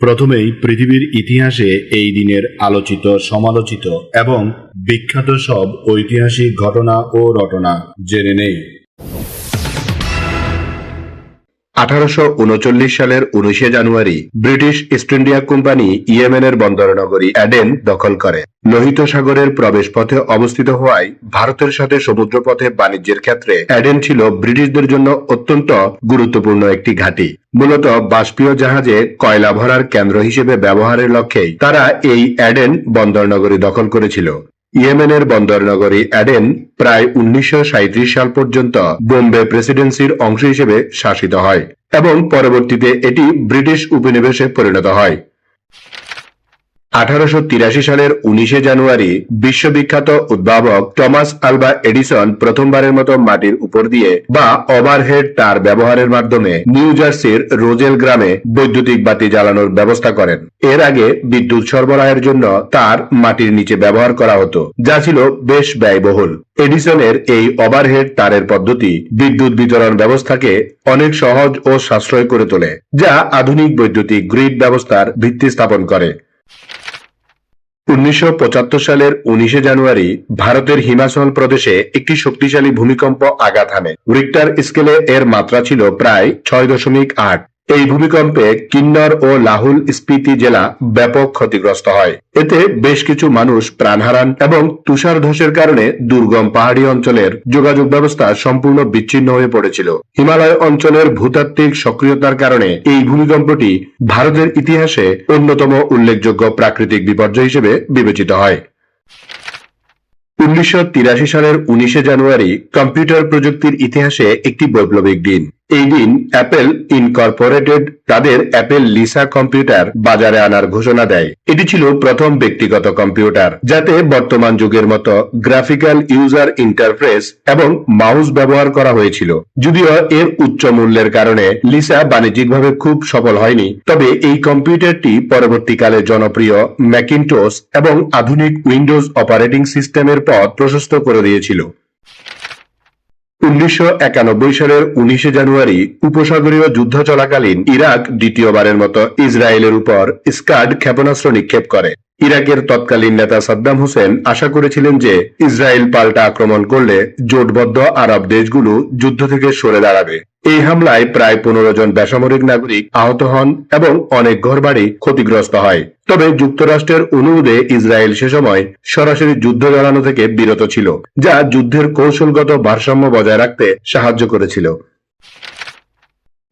প্রথমেই পৃথিবীর ইতিহাসে এই দিনের আলোচিত, সমালোচিত এবং বিখ্যাত সব ঐতিহাসিক ঘটনা ও রটনা জেনে নেই। আঠারোশো উনচল্লিশ সালের উনিশে জানুয়ারি ব্রিটিশ ইস্ট ইন্ডিয়া কোম্পানি ইয়েমেনের বন্দরনগরী অ্যাডেন দখল করে। লোহিত সাগরের প্রবেশপথে অবস্থিত হওয়ায় ভারতের সাথে সমুদ্রপথে বাণিজ্যের ক্ষেত্রে অ্যাডেন ছিল ব্রিটিশদের জন্য অত্যন্ত গুরুত্বপূর্ণ একটি ঘাঁটি। মূলত বাষ্পীয় জাহাজে কয়লা ভরার কেন্দ্র হিসেবে ব্যবহারের লক্ষ্যেই তারা এই অ্যাডেন বন্দরনগরী দখল করেছিল। ইয়েমেনের বন্দর নগরী অ্যাডেন প্রায় উনিশশো সাল পর্যন্ত বোম্বে প্রেসিডেন্সির অংশ হিসেবে শাসিত হয় এবং পরবর্তীতে এটি ব্রিটিশ উপনিবেশে পরিণত হয়। আঠারোশো তিরাশি সালের উনিশে জানুয়ারি বিশ্ববিখ্যাত উদ্ভাবক টমাস আলবা এডিসন প্রথমবারের মতো মাটির উপর দিয়ে বা ওভারহেড তার ব্যবহারের মাধ্যমে নিউ জার্সির রোজেল গ্রামে বৈদ্যুতিক বাতি জ্বালানোর ব্যবস্থা করেন। এর আগে বিদ্যুৎ সরবরাহের জন্য তার মাটির নিচে ব্যবহার করা হতো, যা ছিল বেশ ব্যয়বহুল। এডিসনের এই ওভারহেড তারের পদ্ধতি বিদ্যুৎ বিতরণ ব্যবস্থাকে অনেক সহজ ও সাশ্রয় করে তোলে, যা আধুনিক বৈদ্যুতিক গ্রিড ব্যবস্থার ভিত্তি স্থাপন করে। উনিশশো পঁচাত্তর সালের উনিশে জানুয়ারি ভারতের হিমাচল প্রদেশে একটি শক্তিশালী ভূমিকম্প আঘাত হানে। রিক্টার স্কেলে এর মাত্রা ছিল প্রায় ছয় দশমিক আট। এই ভূমিকম্পে কিন্নর ও লাহুল স্পিতি জেলা ব্যাপক ক্ষতিগ্রস্ত হয়। এতে বেশ কিছু মানুষ প্রাণ হারান এবং তুষার ধসের কারণে দুর্গম পাহাড়ি অঞ্চলের যোগাযোগ ব্যবস্থা সম্পূর্ণ বিচ্ছিন্ন হয়ে পড়েছিল। হিমালয় অঞ্চলের ভূতাত্ত্বিক সক্রিয়তার কারণে এই ভূমিকম্পটি ভারতের ইতিহাসে অন্যতম উল্লেখযোগ্য প্রাকৃতিক বিপর্যয় হিসেবে বিবেচিত হয়। উনিশশো তিরাশি সালের উনিশে জানুয়ারি কম্পিউটার প্রযুক্তির ইতিহাসে একটি বৈপ্লবিক দিন। এই দিন অ্যাপেল ইনকর্পোরেটেড তাদের অ্যাপেল লিসা কম্পিউটার বাজারে আনার ঘোষণা দেয়। এটি ছিল প্রথম ব্যক্তিগত কম্পিউটার যাতে বর্তমান যুগের মতো গ্রাফিক্যাল ইউজার ইন্টারফেস এবং মাউস ব্যবহার করা হয়েছিল। যদিও এর উচ্চ মূল্যের কারণে লিসা বাণিজ্যিকভাবে খুব সফল হয়নি, তবে এই কম্পিউটারটি পরবর্তীকালে জনপ্রিয় ম্যাকিনটোস এবং আধুনিক উইন্ডোজ অপারেটিং সিস্টেমের পথ প্রশস্ত করে দিয়েছিল। উনিশশো একানব্বই সালের উনিশে জানুয়ারি উপসাগরীয় যুদ্ধ চলাকালীন ইরাক দ্বিতীয়বারের মতো ইসরায়েলের উপর স্কাড ক্ষেপণাস্ত্র নিক্ষেপ করে। ইরাকের তৎকালীন নেতা সাদ্দাম হোসেন আশা করেছিলেন যে ইসরায়েল পাল্টা আক্রমণ করলে জোটবদ্ধ আরব দেশগুলো যুদ্ধ থেকে সরে দাঁড়াবে। এই হামলায় প্রায় পনেরো জন বেসামরিক নাগরিক আহত হন এবং অনেক ঘরবাড়ি ক্ষতিগ্রস্ত হয়। তবে যুক্তরাষ্ট্রের অনুরোধে ইসরায়েল সে সময় সরাসরি যুদ্ধ চালানো থেকে বিরত ছিল, যা যুদ্ধের কৌশলগত ভারসাম্য বজায় রাখতে সাহায্য করেছিল।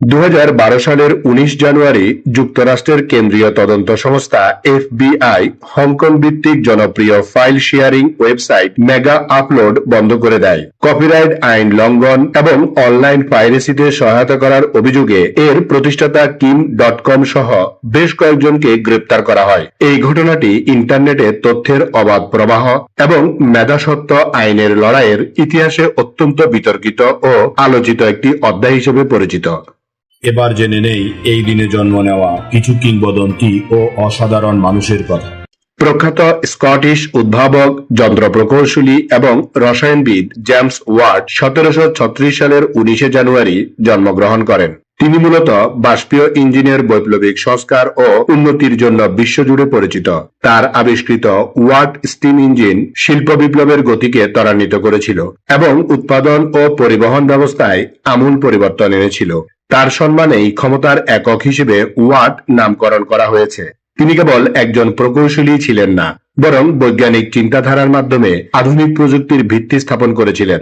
দু হাজার বারো সালের ১৯ জানুয়ারি যুক্তরাষ্ট্রের কেন্দ্রীয় তদন্ত সংস্থা এফবিআই হংকং ভিত্তিক জনপ্রিয় file sharing website Megaupload বন্ধ করে দেয়। কপিরাইট আইন লঙ্ঘন এবং অনলাইন পাইরেসিতে সহায়তা করার অভিযোগে এর প্রতিষ্ঠাতা কিম ডট কম সহ বেশ কয়েকজনকে গ্রেপ্তার করা হয়। এই ঘটনাটি ইন্টারনেটে তথ্যের অবাধ প্রবাহ এবং মেধাসত্ব আইনের লড়াইয়ের ইতিহাসে অত্যন্ত বিতর্কিত ও আলোচিত একটি অধ্যায় হিসেবে পরিচিত। এবার জেনে নেই এই দিনে জন্ম নেওয়া কিছু কিংবদন্তি ও অসাধারণ মানুষের কথা। প্রখ্যাত স্কটিশ উদ্ভাবক, যন্ত্র প্রকৌশলী এবং রসায়নবিদ জেমস ওয়ার্ড সতেরোশ সালের উনিশে জানুয়ারি জন্মগ্রহণ করেন। তিনি মূলত বাষ্পীয় ইঞ্জিনের বৈপ্লবিক সংস্কার ও উন্নতির জন্য বিশ্বজুড়ে পরিচিত। তার আবিষ্কৃত ওয়াট স্টিম ইঞ্জিন শিল্প বিপ্লবের গতিকে ত্বরান্বিত করেছিল এবং উৎপাদন ও পরিবহন ব্যবস্থায় আমূল পরিবর্তন এনেছিল। তার সম্মানেই ক্ষমতার একক হিসেবে ওয়াট নামকরণ করা হয়েছে। তিনি কেবল একজন প্রকৌশলী ছিলেন না, বরং বৈজ্ঞানিক চিন্তাধারার মাধ্যমে আধুনিক প্রযুক্তির ভিত্তি স্থাপন করেছিলেন।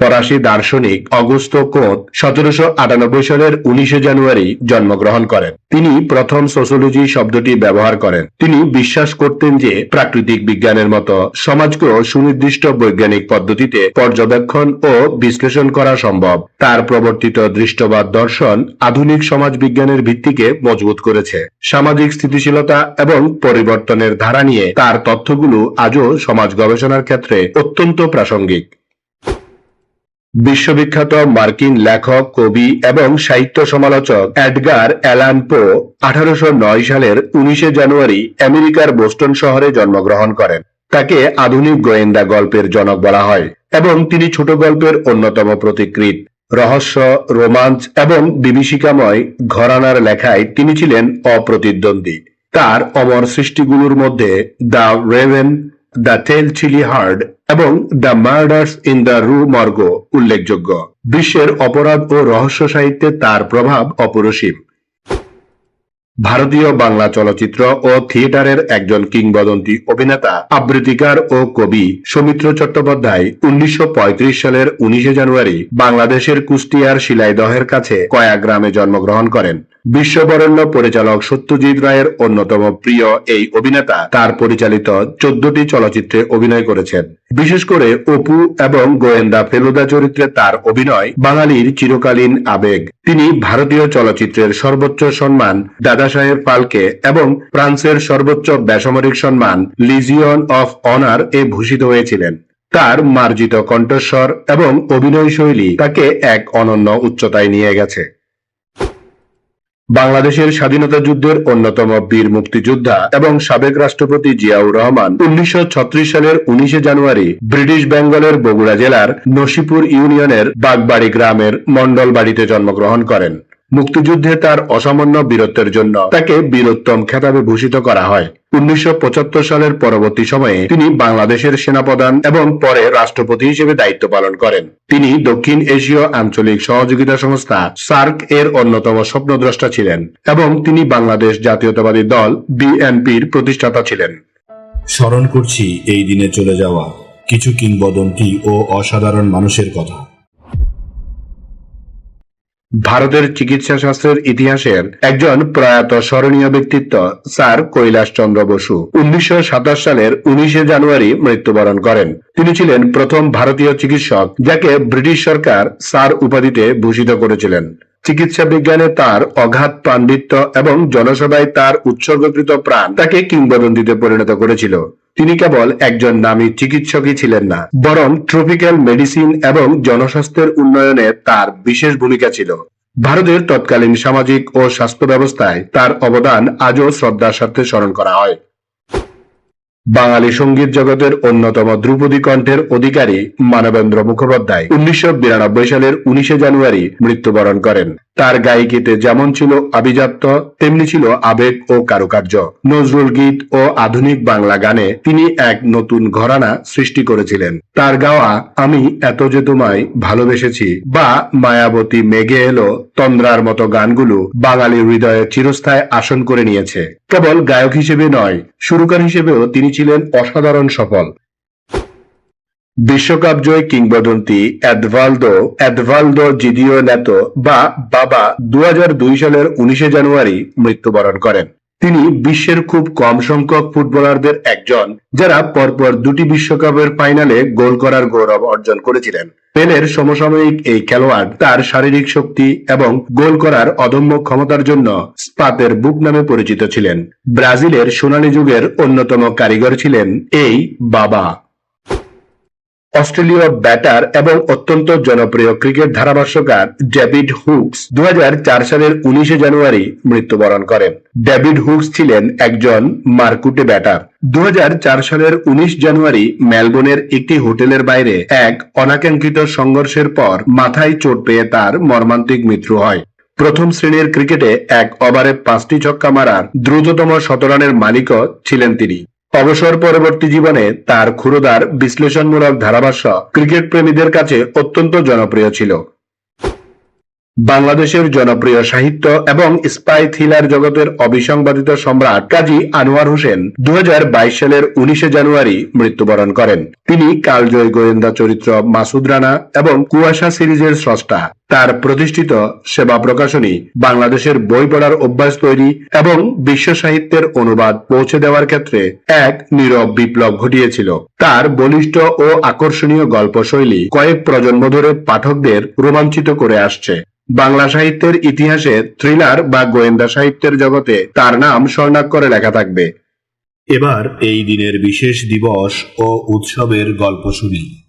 ফরাসি দার্শনিক অগস্ত কোঁত সতেরোশো আটানব্বই সালের উনিশে জানুয়ারি জন্মগ্রহণ করেন। তিনি প্রথম সোসিওলজি শব্দটি ব্যবহার করেন। তিনি বিশ্বাস করতেন যে প্রাকৃতিক বিজ্ঞানের মতো সমাজকেও সুনির্দিষ্ট বৈজ্ঞানিক পদ্ধতিতে পর্যবেক্ষণ ও বিশ্লেষণ করা সম্ভব। তার প্রবর্তিত দৃষ্টবাদ দর্শন আধুনিক সমাজ বিজ্ঞানের ভিত্তিকে মজবুত করেছে। সামাজিক স্থিতিশীলতা এবং পরিবর্তনের ধারা নিয়ে তার তথ্যগুলো আজও সমাজ গবেষণার ক্ষেত্রে অত্যন্ত প্রাসঙ্গিক। বিশ্ববিখ্যাত মার্কিন লেখক, কবি এবং সাহিত্য সমালোচক এডগার অ্যালান পো আঠারোশ নয় সালের উনিশে জানুয়ারি আমেরিকার বোস্টন শহরে জন্মগ্রহণ করেন। তাকে আধুনিক গোয়েন্দা গল্পের জনক বলা হয় এবং তিনি ছোট গল্পের অন্যতম প্রতিকৃত। রহস্য, রোমাঞ্চ এবং বিভীষিকাময় ঘরানার লেখায় তিনি ছিলেন অপ্রতিদ্বন্দ্বী। তার অমর সৃষ্টিগুলোর মধ্যে the raven the tell tale heart এবং the murders in the rue morgue উল্লেখযোগ্য। বিশ্বের অপরাধ ও রহস্য সাহিত্যে তার প্রভাব অপরসীম। ভারতীয় বাংলা চলচ্চিত্র ও থিয়েটারের একজন কিংবদন্তি অভিনেতা, আবৃত্তিকার ও কবি সৌমিত্র চট্টোপাধ্যায় উনিশশো পঁয়ত্রিশ সালের উনিশে জানুয়ারি বাংলাদেশের কুষ্টিয়ার শিলাইদহের কাছে কয়া গ্রামে জন্মগ্রহণ করেন। বিশ্ববরেণ্য পরিচালক সত্যজিৎ রায়ের অন্যতম প্রিয় এই অভিনেতা। তার পরিচালিত চোদ্দটি চলচ্চিত্রে অভিনয় করেছেন। বিশেষ করে অপু এবং গোয়েন্দা ফেলুদা চরিত্রে তার অভিনয় বাঙালির চিরকালীন আবেগ। তিনি ভারতীয় চলচ্চিত্রের সর্বোচ্চ সম্মান, দাদা সাহেব ফালকে এবং ফ্রান্সের সর্বোচ্চ বেসামরিক সম্মান লিজিয়ন অফ অনার এ ভূষিত হয়েছিলেন। তার মার্জিত কণ্ঠস্বর এবং অভিনয় শৈলী তাকে এক অনন্য উচ্চতায় নিয়ে গেছে। বাংলাদেশের স্বাধীনতা যুদ্ধের অন্যতম বীর মুক্তিযোদ্ধা এবং সাবেক রাষ্ট্রপতি জিয়াউর রহমান উনিশশো ছত্রিশ সালের উনিশে জানুয়ারি ব্রিটিশ বেঙ্গলের বগুড়া জেলার নসিপুর ইউনিয়নের বাগবাড়ি গ্রামের মন্ডল বাড়িতে জন্মগ্রহণ করেন। মুক্তিযুদ্ধে তার অসামান্য বীরত্বের জন্য তাকে বীরোত্তম খেতাবে ভূষিত করা হয়। উনিশশো পঁচাত্তর সালের পরবর্তী সময়ে তিনি বাংলাদেশের সেনাপ্রধান এবং পরে রাষ্ট্রপতি হিসেবে দায়িত্ব পালন করেন। তিনি দক্ষিণ এশীয় আঞ্চলিক সহযোগিতা সংস্থা সার্ক এর অন্যতম স্বপ্নদ্রষ্টা ছিলেন এবং তিনি বাংলাদেশ জাতীয়তাবাদী দল বিএনপির প্রতিষ্ঠাতা ছিলেন। স্মরণ করছি এই দিনে চলে যাওয়া কিছু কিংবদন্তি ও অসাধারণ মানুষের কথা। ভারতের চিকিৎসা শাস্ত্রের ইতিহাসের একজন প্রয়াত স্মরণীয় ব্যক্তিত্ব, স্যার কৈলাস চন্দ্র বসু। উনিশশো সাতাশ সালের উনিশে জানুয়ারি মৃত্যুবরণ করেন। তিনি ছিলেন প্রথম ভারতীয় চিকিৎসক, যাকে ব্রিটিশ সরকার স্যার উপাধিতে ভূষিত করেছিলেন। চিকিৎসা বিজ্ঞানে তার অগাধ পাণ্ডিত্য এবং জনসভায় তার উৎসর্গকৃত প্রাণ তাকে কিংবদন্তিতে পরিণত করেছিল। তিনি কেবল একজন নামী চিকিৎসকই ছিলেন না, বরং ট্রপিক্যাল মেডিসিন এবং জনস্বাস্থ্যের উন্নয়নে তার বিশেষ ভূমিকা ছিল। ভারতের তৎকালীন সামাজিক ও স্বাস্থ্য ব্যবস্থায় তার অবদান আজও শ্রদ্ধার সাথে স্মরণ করা হয়। বাঙালি সংগীত জগতের অন্যতম ধ্রুপদী কণ্ঠের অধিকারী মানবেন্দ্র মুখোপাধ্যায় উনিশশো সালের উনিশে জানুয়ারি মৃত্যুবরণ করেন। তার গায়িকিতে যেমন ছিল আভিজাত্য, তেমনি ছিল আবেগ ও কারুকার্য। নজরুল গীত ও আধুনিক বাংলা গানে তিনি এক নতুন ঘরানা সৃষ্টি করেছিলেন। তার গাওয়া আমি এত যে তোমায় ভালোবেসেছি বা মায়াবতী মেঘে এলো তন্দ্রার মতো গানগুলো বাঙালির হৃদয়ে চিরস্থায় আসন করে নিয়েছে। কেবল গায়ক হিসেবে নয়, সুরকার হিসেবেও তিনি ছিলেন অসাধারণ সফল। বিশ্বকাপ জয় কিংবদন্তি অ্যাডভালদো অ্যাডভালদো জিদিও নেতো বা বাবা দু হাজার দুই সালের উনিশে জানুয়ারি মৃত্যুবরণ করেন। তিনি বিশ্বের খুব কম সংখ্যক ফুটবলারদের একজন, যারা পরপর দুটি বিশ্বকাপের ফাইনালে গোল করার গৌরব অর্জন করেছিলেন। পেলের সমসাময়িক এই খেলোয়াড় তার শারীরিক শক্তি এবং গোল করার অদম্য ক্ষমতার জন্য স্পাতের বুক নামে পরিচিত ছিলেন। ব্রাজিলের সোনালী যুগের অন্যতম কারিগর ছিলেন এই বাবা। অস্ট্রেলীয় ব্যাটার এবং অত্যন্ত জনপ্রিয় ক্রিকেট ধারাভাষ্যকার ডেভিড হুকস দু হাজার চার সালের উনিশে জানুয়ারি মৃত্যুবরণ করেন। ডেভিড হুকস ছিলেন একজন মারকুটে ব্যাটার। দুহাজার চার সালের উনিশ জানুয়ারি মেলবোর্নের একটি হোটেলের বাইরে এক অনাকাঙ্ক্ষিত সংঘর্ষের পর মাথায় চোট পেয়ে তার মর্মান্তিক মৃত্যু হয়। প্রথম শ্রেণির ক্রিকেটে এক ওভারে পাঁচটি ছক্কা মারার দ্রুততম শতরানের মালিকও ছিলেন তিনি। অবসর পরবর্তী জীবনে তার ক্ষুরোদার, বিশ্লেষণমূলক ধারাভাষ্য ক্রিকেট প্রেমীদের কাছে অত্যন্ত জনপ্রিয় ছিল। বাংলাদেশের জনপ্রিয় সাহিত্য এবং স্পাই থ্রিলার জগতের অবিসংবাদিত সম্রাট কাজী আনোয়ার হোসেন দু হাজার বাইশ সালের উনিশে জানুয়ারি মৃত্যুবরণ করেন। তিনি কালজয়ী গোয়েন্দা চরিত্র মাসুদ রানা এবং কুয়াশা সিরিজের স্রষ্টা। তার প্রতিষ্ঠিত সেবা প্রকাশনী বাংলাদেশের বই পড়ার অভ্যাস তৈরি এবং বিশ্ব সাহিত্যের অনুবাদ পৌঁছে দেওয়ার ক্ষেত্রে এক নীরব বিপ্লব ঘটিয়েছিল। তার বলিষ্ঠ ও আকর্ষণীয় গল্পশৈলী কয়েক প্রজন্ম ধরে পাঠকদের রোমাঞ্চিত করে আসছে। বাংলা সাহিত্যের ইতিহাসে থ্রিলার বা গোয়েন্দা সাহিত্যের জগতে তার নাম স্বর্ণাক্ষরে লেখা থাকবে। এবার এই দিনের বিশেষ দিবস ও উৎসবের গল্প শুনি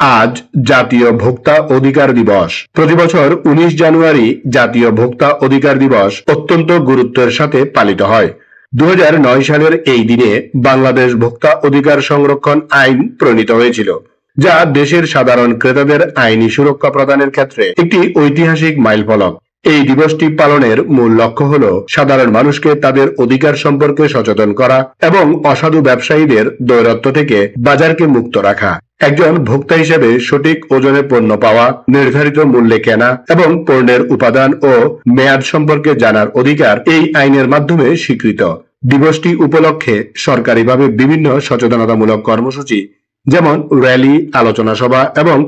আজ জাতীয় ভোক্তা অধিকার দিবস। প্রতিবছর উনিশ জানুয়ারি জাতীয় ভোক্তা অধিকার দিবস অত্যন্ত গুরুত্বের সাথে পালিত হয়। দু হাজার নয় সালের এই দিনে বাংলাদেশ ভোক্তা অধিকার সংরক্ষণ আইন প্রণীত হয়েছিল, যা দেশের সাধারণ ক্রেতাদের আইনি সুরক্ষা প্রদানের ক্ষেত্রে একটি ঐতিহাসিক মাইলফলক। এই দিবসটি পালনের মূল লক্ষ্য হল সাধারণ মানুষকে তাদের অধিকার সম্পর্কে সচেতন করা এবং অসাধু ব্যবসায়ীদের দৈরত্ব থেকে বাজারকে মুক্ত রাখা। একজন ভোক্তা হিসেবে সঠিক ওজনে পণ্য পাওয়া, নির্ধারিত মূল্যে কেনা এবং পণ্যের উপাদান ও মেয়াদ সম্পর্কে জানার অধিকার এই আইনের মাধ্যমে স্বীকৃত। দিবসটি উপলক্ষে সরকারিভাবে বিভিন্ন সচেতনতামূলক কর্মসূচি, যেমন র্যালি, আলোচনা সভা এবং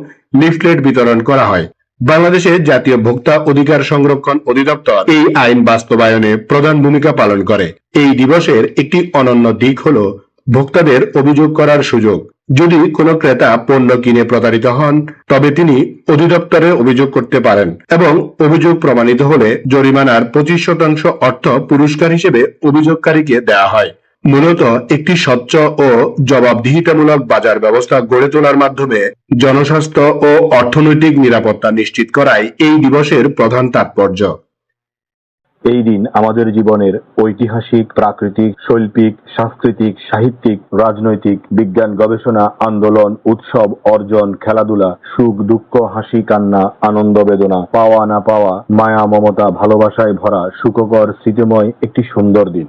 লিফলেট বিতরণ করা হয়। বাংলাদেশে জাতীয় ভোক্তা অধিকার সংরক্ষণ অধিদপ্তর এই আইন বাস্তবায়নে প্রধান ভূমিকা পালন করে। এই দিবসের একটি অনন্য দিক হল ভোক্তাদের অভিযোগ করার সুযোগ। যদি কোনো ক্রেতা পণ্য কিনে প্রতারিত হন, তবে তিনি অধিদপ্তরে অভিযোগ করতে পারেন এবং অভিযোগ প্রমাণিত হলে জরিমানার পঁচিশ শতাংশ অর্থ পুরস্কার হিসেবে অভিযোগকারীকে দেওয়া হয়। মূলত একটি স্বচ্ছ ও জবাবদিহিতামূলক বাজার ব্যবস্থা গড়ে তোলার মাধ্যমে জনস্বাস্থ্য ও অর্থনৈতিক নিরাপত্তা নিশ্চিত করাই এই দিবসের প্রধান তাৎপর্য। এই দিন আমাদের জীবনের ঐতিহাসিক, প্রাকৃতিক, শৈল্পিক, সাংস্কৃতিক, সাহিত্যিক, রাজনৈতিক, বিজ্ঞান, গবেষণা, আন্দোলন, উৎসব, অর্জন, খেলাধুলা, সুখ, দুঃখ, হাসি, কান্না, আনন্দ, বেদনা, পাওয়া না পাওয়া, মায়া, মমতা, ভালোবাসায় ভরা, সুখকর, স্মৃতিময় একটি সুন্দর দিন।